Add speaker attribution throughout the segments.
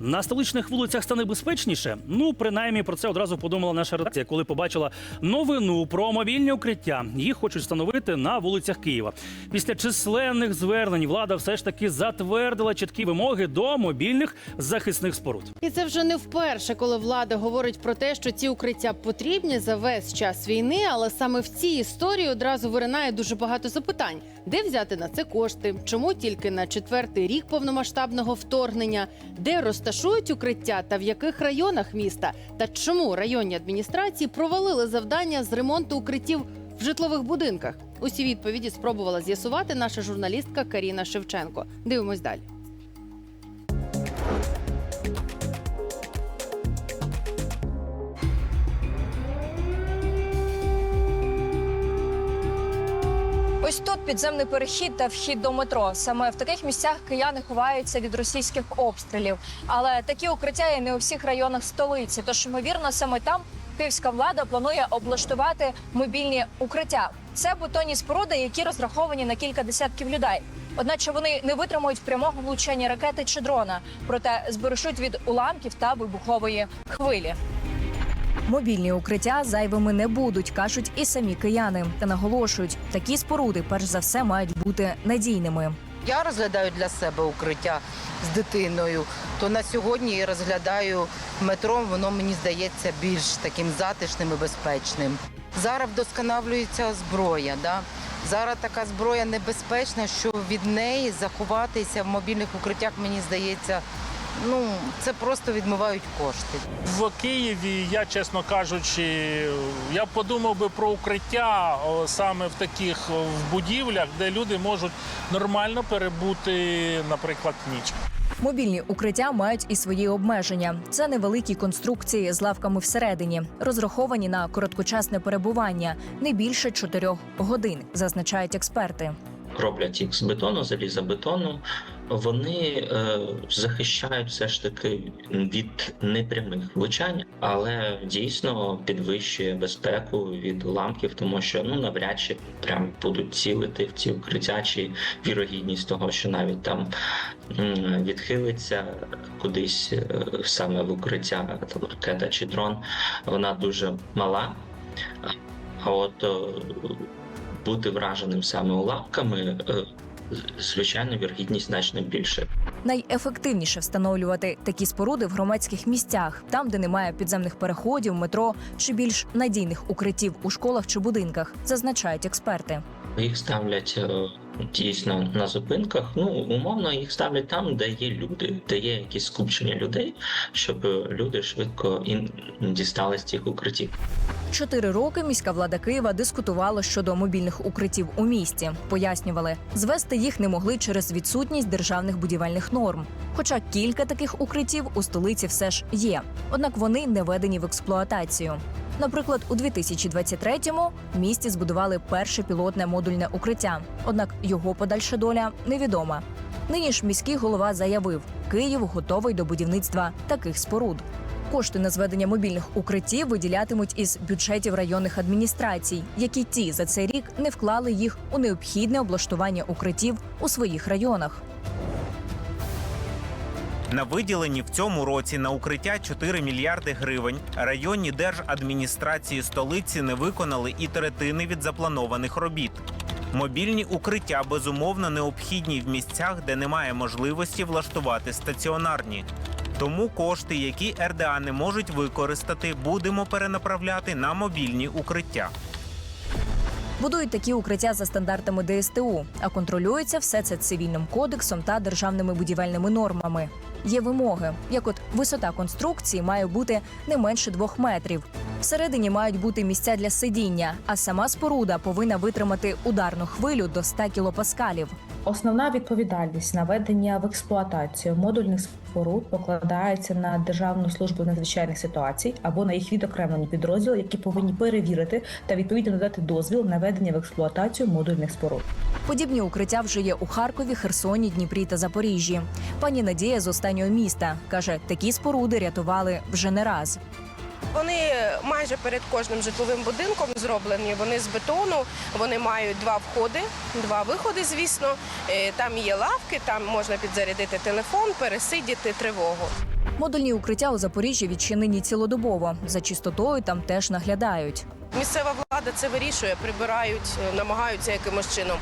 Speaker 1: На столичних вулицях стане безпечніше. Ну, принаймні про це одразу подумала наша редакція, коли побачила новину про мобільні укриття. Їх хочуть встановити на вулицях Києва. Після численних звернень влада все ж таки затвердила чіткі вимоги до мобільних захисних споруд.
Speaker 2: І це вже не вперше, коли влада говорить про те, що ці укриття потрібні за весь час війни. Але саме в цій історії одразу виринає дуже багато запитань: де взяти на це кошти? Чому тільки на четвертий рік повномасштабного вторгнення? Де розташують укриття та в яких районах міста? Та чому районні адміністрації провалили завдання з ремонту укриттів в житлових будинках? Усі відповіді спробувала з'ясувати наша журналістка Каріна Шевченко. Дивимось далі.
Speaker 3: Ось тут підземний перехід та вхід до метро. Саме в таких місцях кияни ховаються від російських обстрілів. Але такі укриття є не у всіх районах столиці. Тож, ймовірно, саме там київська влада планує облаштувати мобільні укриття. Це бетонні споруди, які розраховані на кілька десятків людей. Одначе вони не витримують прямого влучання ракети чи дрона, проте збережуть від уламків та вибухової хвилі.
Speaker 4: Мобільні укриття зайвими не будуть, кажуть і самі кияни. Та наголошують, такі споруди перш за все мають бути надійними.
Speaker 5: Я розглядаю для себе укриття з дитиною, то на сьогодні я розглядаю метро, воно мені здається більш таким затишним і безпечним. Зараз вдосконалюється зброя. Да? Зараз така зброя небезпечна, що від неї заховатися в мобільних укриттях, мені здається, ну це просто відмивають кошти.
Speaker 6: В Києві я, чесно кажучи, я подумав би про укриття саме в таких в будівлях, де люди можуть нормально перебути, наприклад, ніч.
Speaker 4: Мобільні укриття мають і свої обмеження. Це невеликі конструкції з лавками всередині, розраховані на короткочасне перебування не більше чотирьох годин, зазначають експерти.
Speaker 7: роблять їх з бетону, залізобетону, вони е, захищають все ж таки від непрямих влучань, але дійсно підвищує безпеку від уламків, тому що ну навряд чи прям будуть цілити в ці укриття, чи вірогідність того, що навіть там відхилиться кудись е, саме в укриття там, ракета чи дрон, вона дуже мала. А от е, бути враженим саме уламками, е, звичайно, вірогідність значно більше.
Speaker 4: Найефективніше встановлювати такі споруди в громадських місцях, там, де немає підземних переходів, метро чи більш надійних укриттів у школах чи будинках, зазначають експерти.
Speaker 7: Їх ставлять е, дійсно на зупинках. Ну, умовно, їх ставлять там, де є люди, де є якісь скупчення людей, щоб е, люди швидко дістали з цих укриттів.
Speaker 4: Чотири роки міська влада Києва дискутувала щодо мобільних укриттів у місті. Пояснювали, звести їх не могли через відсутність державних будівельних норм. Хоча кілька таких укриттів у столиці все ж є. Однак вони не введені в експлуатацію. Наприклад, у 2023-му в місті збудували перше пілотне модульне укриття. Однак його подальша доля невідома. Нині ж міський голова заявив, Київ готовий до будівництва таких споруд. Кошти на зведення мобільних укриттів виділятимуть із бюджетів районних адміністрацій, які ті за цей рік не вклали їх у необхідне облаштування укриттів у своїх районах.
Speaker 8: На виділені в цьому році на укриття 4 мільярди гривень районні держадміністрації столиці не виконали і третини від запланованих робіт. Мобільні укриття безумовно необхідні в місцях, де немає можливості влаштувати стаціонарні. Тому кошти, які РДА не можуть використати, будемо перенаправляти на мобільні укриття.
Speaker 4: Будують такі укриття за стандартами ДСТУ, а контролюється все це цивільним кодексом та державними будівельними нормами. Є вимоги, як от висота конструкції має бути не менше двох метрів. Всередині мають бути місця для сидіння, а сама споруда повинна витримати ударну хвилю до 100 кілопаскалів.
Speaker 9: Основна відповідальність на введення в експлуатацію модульних споруд покладається на Державну службу надзвичайних ситуацій або на їх відокремлені підрозділи, які повинні перевірити та відповідно надати дозвіл на введення в експлуатацію модульних споруд.
Speaker 4: Подібні укриття вже є у Харкові, Херсоні, Дніпрі та Запоріжжі. Пані Надія з останнього міста каже, такі споруди рятували вже не раз.
Speaker 10: Вони майже перед кожним житловим будинком зроблені. Вони з бетону. Вони мають два входи, два виходи. Звісно, Е, там є лавки, там можна підзарядити телефон, пересидіти тривогу.
Speaker 4: Модульні укриття у Запоріжжі відчинені цілодобово. За чистотою там теж наглядають.
Speaker 10: Місцева влада це вирішує, прибирають, е, намагаються якимось чином.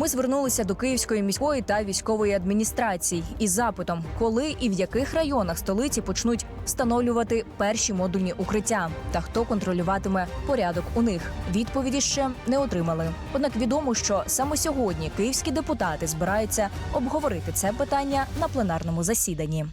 Speaker 4: Ми звернулися до Київської міської та військової адміністрацій із запитом, коли і в яких районах столиці почнуть встановлювати перші модульні укриття, та хто контролюватиме порядок у них. Відповіді ще не отримали. Однак відомо, що саме сьогодні київські депутати збираються обговорити це питання на пленарному засіданні.